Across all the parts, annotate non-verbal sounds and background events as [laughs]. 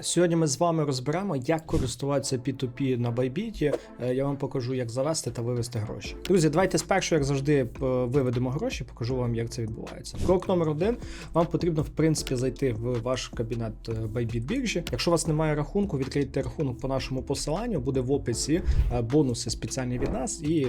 Сьогодні ми з вами розберемо, як користуватися P2P на Bybit. Е, Я вам покажу, як завести та вивести гроші. Друзі, давайте спершу, як завжди, е, виведемо гроші, покажу вам, як це відбувається. Крок номер один. Вам потрібно, в принципі, зайти в ваш кабінет е, Bybit біржі. Якщо у вас немає рахунку, відкрийте рахунок по нашому посиланню, буде в описі бонуси спеціальні від нас і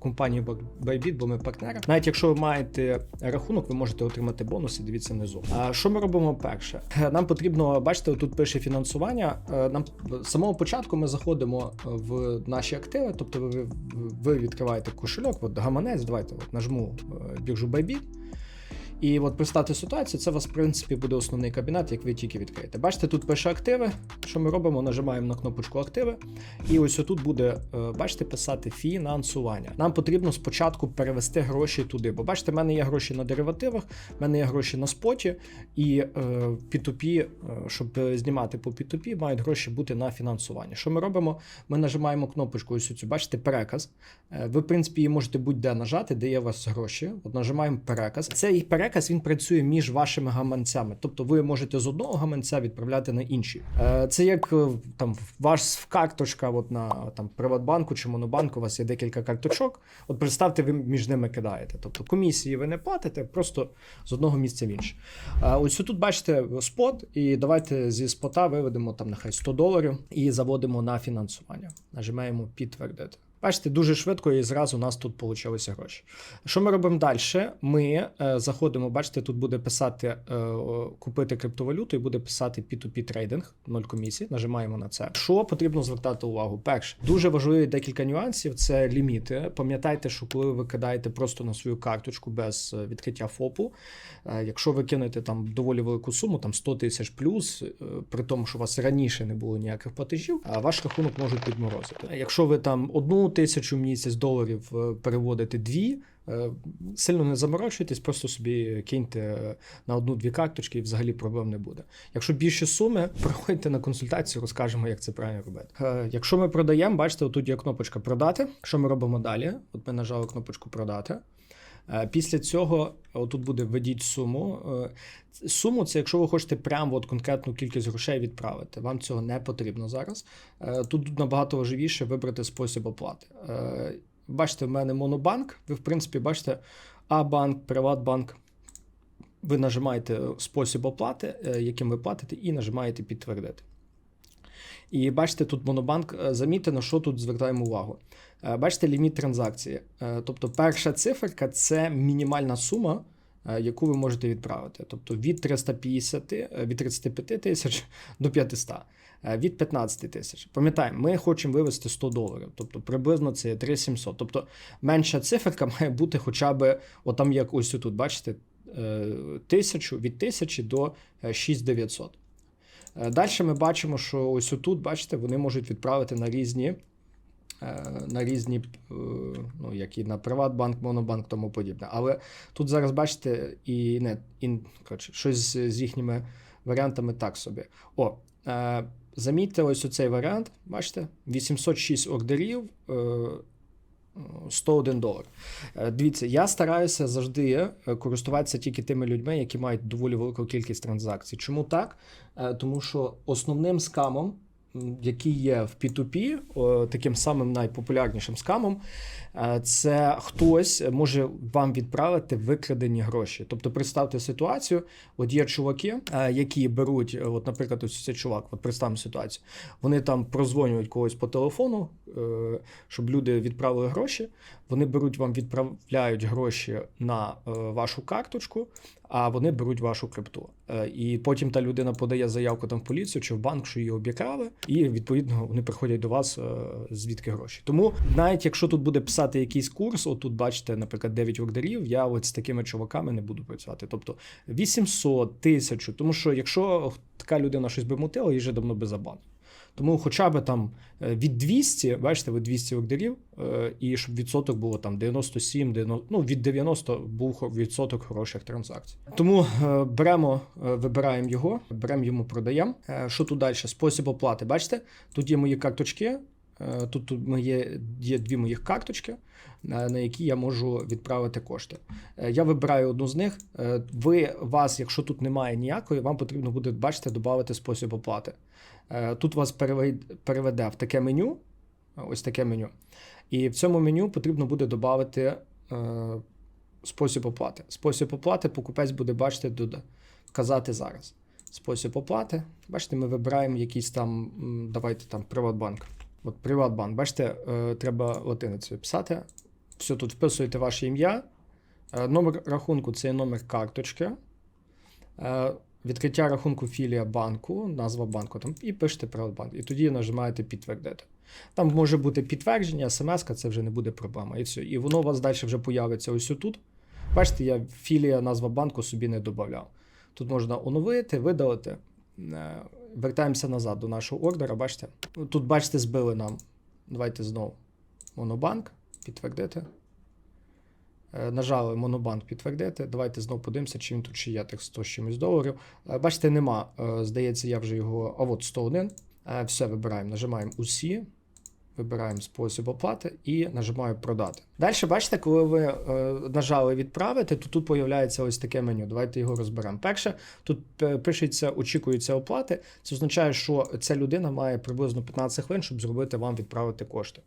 компанії Bybit, бо ми партнери. Навіть якщо ви маєте рахунок, ви можете отримати бонуси. Дивіться внизу. А що ми робимо перше? Нам потрібно, бачите, тут пише фінансування. Е, Нам з самого початку ми заходимо в наші активи, тобто ви, ви відкриваєте кошельок, от гаманець, давайте от нажму біжу біржу Bybit. І от представте ситуацію, це у вас, в принципі, буде основний кабінет, як ви тільки відкриєте. Бачите, тут пише активи. Що ми робимо? Нажимаємо на кнопочку активи. І ось отут буде, е, бачите, писати фінансування. Нам потрібно спочатку перевести гроші туди. Бо бачите, в мене є гроші на деривативах, в мене є гроші на споті, і е, P2P, е, щоб знімати по P2P, мають гроші бути на фінансування. Що ми робимо? Ми нажимаємо кнопочку, ось цю, бачите, переказ. Е, Ви, в принципі, її можете будь-де нажати, де є у вас гроші. От нажимаємо переказ. Цей переказ він працює між вашими гаманцями. Тобто ви можете з одного гаманця відправляти на інший. Е, Це як е, там ваш карточка, от на там Приватбанку чи Монобанку, у вас є декілька карточок. От представте, ви між ними кидаєте. Тобто комісії ви не платите, просто з одного місця в інше. Е, Ось тут бачите спот, і давайте зі спота виведемо там нехай 100 доларів і заводимо на фінансування. Нажимаємо підтвердити. Бачите, дуже швидко і зразу у нас тут получилися гроші. Що ми робимо далі? Ми е, заходимо, бачите, тут буде писати е, купити криптовалюту і буде писати P2P трейдинг, 0 комісії. Нажимаємо на це. Що потрібно звертати увагу? Перше, дуже важливі декілька нюансів. Це ліміти. Пам'ятайте, що коли ви кидаєте просто на свою карточку без е, відкриття ФОПу, якщо ви кинете там доволі велику суму, там 100 тисяч плюс, при тому, що у вас раніше не було ніяких платежів, а ваш рахунок можуть підморозити. Якщо ви там одну тисячу в місяць доларів переводити дві. е, Сильно не заморочуйтесь, просто собі киньте е, на одну-дві карточки і взагалі проблем не буде. Якщо більше суми, [laughs] приходьте на консультацію, розкажемо, як це правильно робити. Е, Якщо ми продаємо, бачите, отут є кнопочка продати. Що ми робимо далі? От ми нажали кнопочку продати. Е, Після цього отут буде введіть суму. Е, Суму це якщо ви хочете прямо от конкретну кількість грошей відправити. Вам цього не потрібно зараз. Е, Тут набагато важливіше вибрати спосіб оплати. Бачите, в мене монобанк. Ви, в принципі, бачите, А-банк, Приватбанк. Ви нажимаєте спосіб оплати, яким ви платите, і нажимаєте підтвердити. І бачите, тут Монобанк е, замітено, що тут звертаємо увагу. Е, Бачите, ліміт транзакції. Е, Тобто, перша циферка це мінімальна сума, яку ви можете відправити. Тобто від 350, е, від 35 тисяч до 500. Е, Від 15 тисяч. Пам'ятаємо, ми хочемо вивести 100 доларів, тобто приблизно це 3700. Тобто менша циферка має бути хоча б, отам як ось тут, бачите, тисячу, від 1000 до е, 6900. Далі ми бачимо, що ось тут, бачите, вони можуть відправити на різні, е, на різні, е, ну, як і на Приватбанк, Монобанк, тому подібне. Але тут зараз бачите, і не і, коротше, щось з, їхніми варіантами так собі. О, е, замітьте ось оцей варіант, бачите, 806 ордерів. Е, 101 долар. Е, Дивіться, я стараюся завжди е, користуватися тільки тими людьми, які мають доволі велику кількість транзакцій. Чому так? Е, Тому що основним скамом, який є в P2P, таким самим найпопулярнішим скамом, е, це хтось може вам відправити викрадені гроші. Тобто, представте ситуацію: от є чуваки, е, які беруть, от, наприклад, ось цей чувак, от представимо ситуацію, вони там прозвонюють когось по телефону, е, щоб люди відправили гроші. Вони беруть вам, відправляють гроші на вашу карточку, а вони беруть вашу крипту. Е, і потім та людина подає заявку там в поліцію чи в банк, що її обікрали, і відповідно вони приходять до вас е, звідки гроші. Тому навіть якщо тут буде писати якийсь курс, отут бачите, наприклад, 9 ордерів, я от з такими чуваками не буду працювати. Тобто 800, 1000, тому що якщо така людина щось би мутила, її вже давно би забанили. Тому хоча б там е, від 200, бачите, ви 200 ордерів, е, і щоб відсоток було там 97, 90, ну від 90 був відсоток хороших транзакцій. Тому е, беремо, вибираємо його, беремо йому, продаємо. Що тут далі? Спосіб оплати. Бачите, тут є мої карточки. Е, Тут, тут моє, є дві моїх карточки, на які я можу відправити кошти. Е, Я вибираю одну з них. Е, Ви вас, якщо тут немає ніякої, вам потрібно буде, бачите, додати спосіб оплати. Тут вас переведе в таке меню, ось таке меню. І в цьому меню потрібно буде додати спосіб оплати. Спосіб оплати покупець буде бачити вказати зараз. Спосіб оплати. Бачите, ми вибираємо якийсь там, давайте там Приватбанк. От Приватбанк, бачите, е, треба латиницею писати. Все, тут вписуєте ваше ім'я. Е, Номер рахунку це номер карточки. Е, Відкриття рахунку філія банку, назва банку там, і пишете Приватбанк. І тоді нажимаєте підтвердити. Там може бути підтвердження, смс, це вже не буде проблема. І все. І воно у вас далі вже появиться ось тут. Бачите, я філія, назва банку собі не додавав. Тут можна оновити, видалити. Е, Вертаємося назад до нашого ордера. Бачите? Тут, бачите, збили нам. Давайте знову. Монобанк, підтвердити. Е, Нажали Монобанк підтвердити. Давайте знову подивимося, чи він тут ще є тих 100 з чимось доларів. Е, Бачите, нема. Здається, я вже його. А от 101. Е, Все вибираємо. Нажимаємо усі. Вибираємо спосіб оплати і нажимаю продати. Далі, бачите, коли ви е, нажали відправити, то тут появляється ось таке меню. Давайте його розберемо. Перше, тут е, пишеться, очікується оплати. Це означає, що ця людина має приблизно 15 хвилин, щоб зробити вам відправити кошти.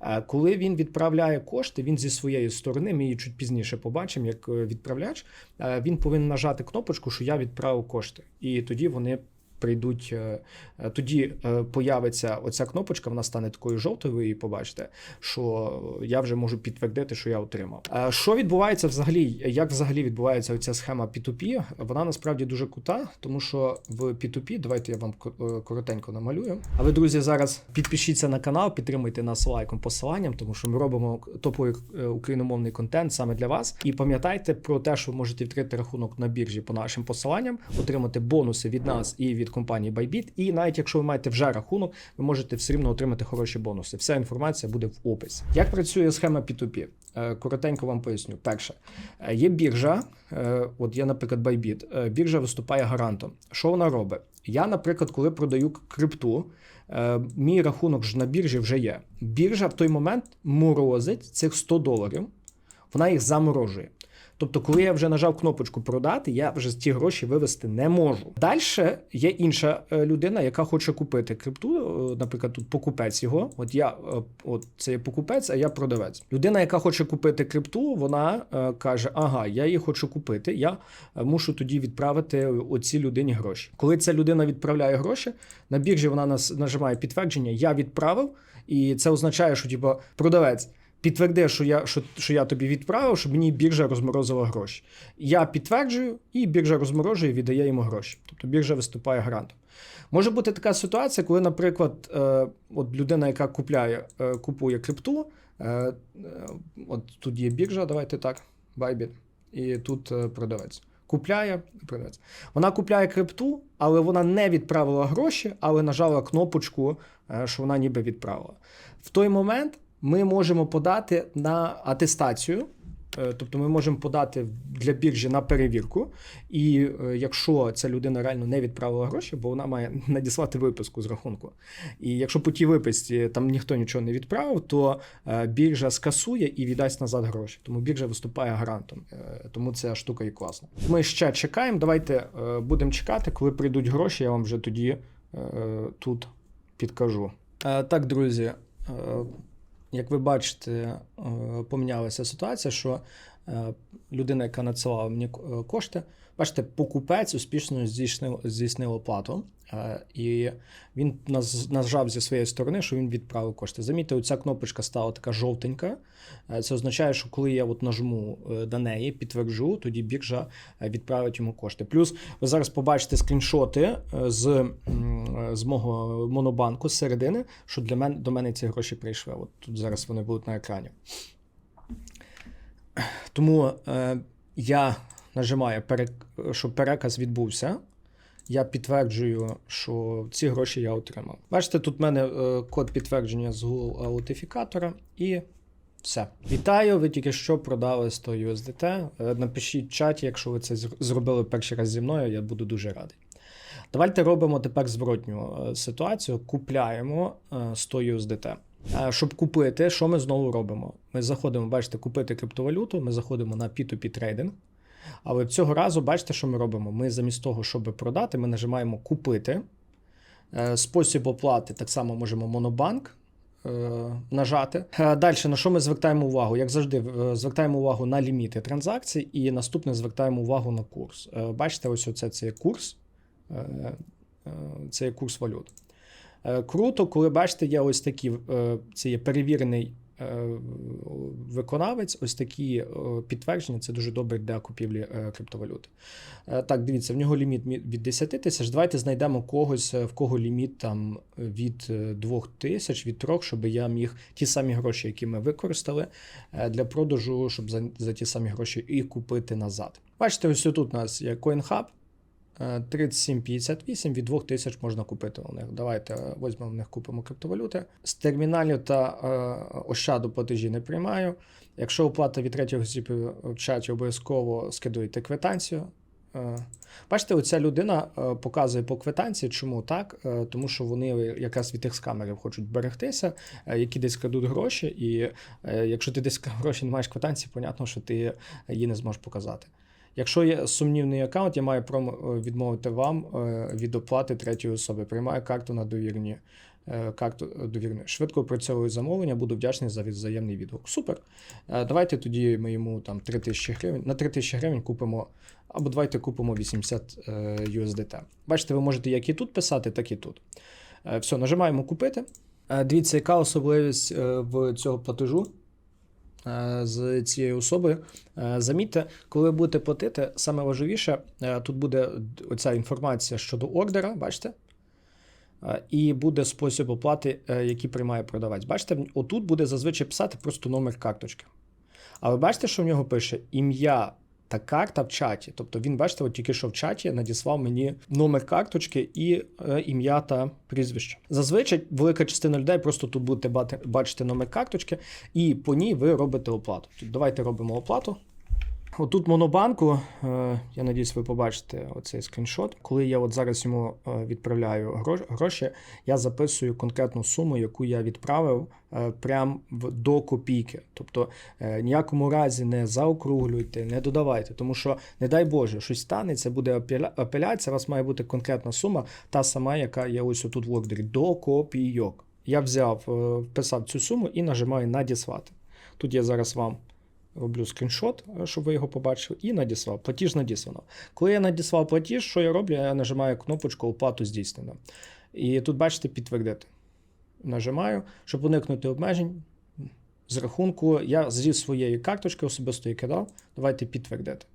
Е, Коли він відправляє кошти, він зі своєї сторони, ми її чуть пізніше побачимо, як е, відправляч, е, він повинен нажати кнопочку, що я відправив кошти. І тоді вони прийдуть. е, е, Тоді е, появиться оця кнопочка, вона стане такою жовтою, ви її побачите, що я вже можу підтвердити, що я отримав. Що відбувається взагалі? Як взагалі відбувається оця схема P2P? Вона насправді дуже крута, тому що в P2P, давайте я вам коротенько намалюю. А ви, друзі, зараз підпишіться на канал, підтримуйте нас лайком, посиланням, тому що ми робимо топовий україномовний контент саме для вас. І пам'ятайте про те, що ви можете відкрити рахунок на біржі по нашим посиланням, отримати бонуси від нас і від компанії Bybit. І навіть якщо ви маєте вже рахунок, ви можете все рівно отримати хороші бонуси. Вся інформація буде в описі. Як працює схема P2P? Е, Коротенько вам поясню. Перше, е, є біржа, е, от є, наприклад, Bybit. Біржа виступає гарантом. Що вона робить? Я, наприклад, коли продаю крипту, мій рахунок ж на біржі вже є. Біржа в той момент морозить цих 100 доларів, вона їх заморожує. Тобто, коли я вже нажав кнопочку продати, я вже ті гроші вивести не можу. Далі є інша е, людина, яка хоче купити крипту. е, Наприклад, тут покупець його. От я е, от це є покупець, а я продавець. Людина, яка хоче купити крипту, вона каже: Ага, я її хочу купити. Я мушу тоді відправити оцій людині гроші. Коли ця людина відправляє гроші, на біржі вона нас нажимає підтвердження, я відправив, і це означає, що типу, продавець. Підтверди, що я, що, що я тобі відправив, щоб мені біржа розморозила гроші. Я підтверджую, і біржа розморожує і віддає йому гроші. Тобто біржа виступає гарантом. Може бути така ситуація, коли, наприклад, е, от людина, яка купляє, е, купує крипту, е, е, от тут є біржа, давайте так, Bybit, і тут е, продавець. Купляє продавець. Вона купляє крипту, але вона не відправила гроші, але нажала кнопочку, е, що вона ніби відправила. В той момент ми можемо подати на атестацію. Е, Тобто ми можемо подати для біржі на перевірку, і е, якщо ця людина реально не відправила гроші, бо вона має [laughs] надіслати виписку з рахунку. І якщо по тій виписці там ніхто нічого не відправив, то е, біржа скасує і віддасть назад гроші. Тому біржа виступає гарантом. Е, Тому ця штука і класна. Ми ще чекаємо. Давайте будемо чекати, коли прийдуть гроші. Я вам вже тоді тут підкажу. Так, друзі. Як ви бачите, е, помінялася ситуація, що е, людина, яка надсилала мені е, кошти, бачите, покупець успішно здійснив, здійснив оплату, е, і він нажав зі своєї сторони, що він відправив кошти. Замітьте, оця кнопочка стала така жовтенька. Е, Це означає, що коли я от нажму е, на неї, підтверджу, тоді біржа відправить йому кошти. Плюс ви зараз побачите скріншоти з, з мого монобанку з середини, що для мене до мене ці гроші прийшли. От тут зараз вони будуть на екрані. Тому е, я нажимаю, перек... що переказ відбувся. Я підтверджую, що ці гроші я отримав. Бачите, тут в мене е, код підтвердження з Google аутентифікатора і все. Вітаю! Ви тільки що продали 100 USDT. Е, Напишіть в чаті, якщо ви це зробили перший раз зі мною, я буду дуже радий. Давайте робимо тепер зворотню е, ситуацію. Купляємо е, 100 USDT. Щоб купити, що ми знову робимо? Ми заходимо, бачите, купити криптовалюту, ми заходимо на P2P трейдинг. Але цього разу бачите, що ми робимо? Ми замість того, щоб продати, ми нажимаємо купити. Е, Спосіб оплати так само можемо монобанк е, нажати. Е, Далі, на що ми звертаємо увагу? Як завжди, звертаємо увагу на ліміти транзакцій, і наступне звертаємо увагу на курс. Бачите, ось оце це є курс. Це є курс валют. Круто, коли бачите, є ось такі, це є перевірений виконавець, ось такі е, підтвердження. Це дуже добре для купівлі е, криптовалюти. Е, Так, дивіться, в нього ліміт від 10 тисяч. Давайте знайдемо когось, е, в кого ліміт там від 2 тисяч, від 3, щоб я міг ті самі гроші, які ми використали е, для продажу, щоб за, за ті самі гроші і купити назад. Бачите, ось тут у нас є CoinHub. Е, 37,58 від 2000 можна купити у них. Давайте е, візьмемо в них купимо криптовалюти. З терміналів та е, ощаду платежі не приймаю. Якщо оплата від третього осіб в чаті, обов'язково скидуйте квитанцію. Е, Бачите, оця людина е, показує по квитанції, чому так? Е, Тому що вони якраз від тих скамерів хочуть берегтися, е, які десь крадуть гроші, і е, якщо ти десь гроші не маєш квитанції, понятно, що ти її не зможеш показати. Якщо є сумнівний аккаунт, я маю е, відмовити вам е, від оплати третьої особи. Приймаю карту на довірні. е, Карту е, довірну. Швидко опрацьовую замовлення, буду вдячний за взаємний відгук. Супер. Давайте тоді ми йому там 3 тисячі гривень. На 3 тисячі гривень купимо, або давайте купимо 80 е, USDT. Бачите, ви можете як і тут писати, так і тут. Все, нажимаємо купити. Дивіться, яка особливість в цього платежу з цією особою. Е, Замітьте, коли ви будете платити, саме важливіше, е, тут буде оця інформація щодо ордера, бачите? Е, І буде спосіб оплати, е, який приймає продавець. Бачите, отут буде зазвичай писати просто номер карточки. Але бачите, що в нього пише ім'я та карта в чаті. Тобто він, бачите, от тільки що в чаті надіслав мені номер карточки і е, ім'я та прізвище. Зазвичай велика частина людей просто тут будете бачити номер карточки, і по ній ви робите оплату. Тут давайте робимо оплату. Отут монобанку, е, я надіюсь, ви побачите оцей скріншот. Коли я от зараз йому е, відправляю гроші, я записую конкретну суму, яку я відправив е, прям до копійки. Тобто ніякому разі не заокруглюйте, не додавайте, тому що, не дай Боже, щось станеться, буде апеляція, у вас має бути конкретна сума, та сама, яка є ось тут в ордері, до копійок. Я взяв, вписав цю суму і нажимаю надіслати. Тут я зараз вам роблю скріншот, е, щоб ви його побачили, і надіслав. Платіж надіслано. Коли я надіслав платіж, що я роблю? Я нажимаю кнопочку оплату здійснено. І тут, бачите, підтвердити. Нажимаю, щоб уникнути обмежень. З рахунку, я зі своєї карточки особистої кидав. Давайте підтвердити.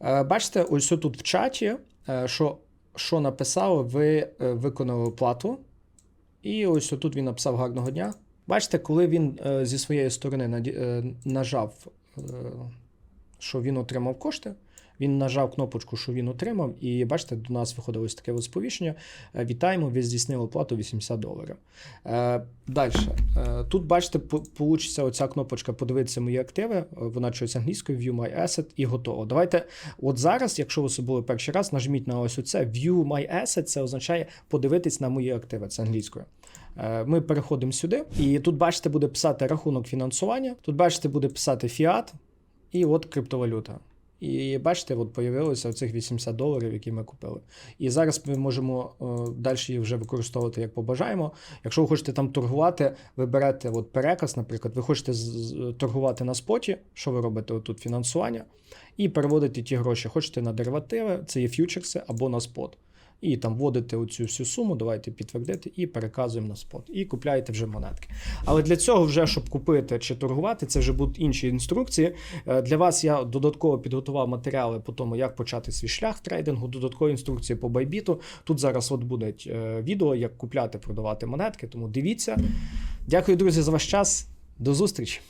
Е, Бачите, ось тут в чаті, е, що, що написали, ви виконали оплату. І ось тут він написав гарного дня. Бачите, коли він е, зі своєї сторони е, нажав, е, що він отримав кошти, він нажав кнопочку, що він отримав, і бачите, до нас виходило ось таке от сповіщення. Е, Вітаємо, ви здійснили оплату 80 доларів. Е, Далі. Е, Тут, бачите, получиться оця кнопочка подивитися мої активи. Вона щось англійською, View My Asset і готово. Давайте, от зараз, якщо ви були перший раз, нажміть на ось оце View My Asset, це означає подивитись на мої активи. Це англійською. Ми переходимо сюди, і тут, бачите, буде писати рахунок фінансування. Тут, бачите, буде писати фіат, і от криптовалюта. І бачите, от появилося цих 80 доларів, які ми купили. І зараз ми можемо е, далі їх вже використовувати як побажаємо. Якщо ви хочете там торгувати, ви берете от переказ, наприклад, ви хочете торгувати на споті, що ви робите отут фінансування, і переводите ті гроші. Хочете на деривативи, це є фьючерси або на спот. І там вводите оцю всю суму, давайте підтвердити, і переказуємо на спот. І купляєте вже монетки. Але для цього, вже щоб купити чи торгувати, це вже будуть інші інструкції. Е, Для вас я додатково підготував матеріали по тому, як почати свій шлях трейдингу, додаткові інструкції по байбіту. Тут зараз от будуть е, відео, як купляти, продавати монетки. Тому дивіться. Дякую, друзі, за ваш час. До зустрічі!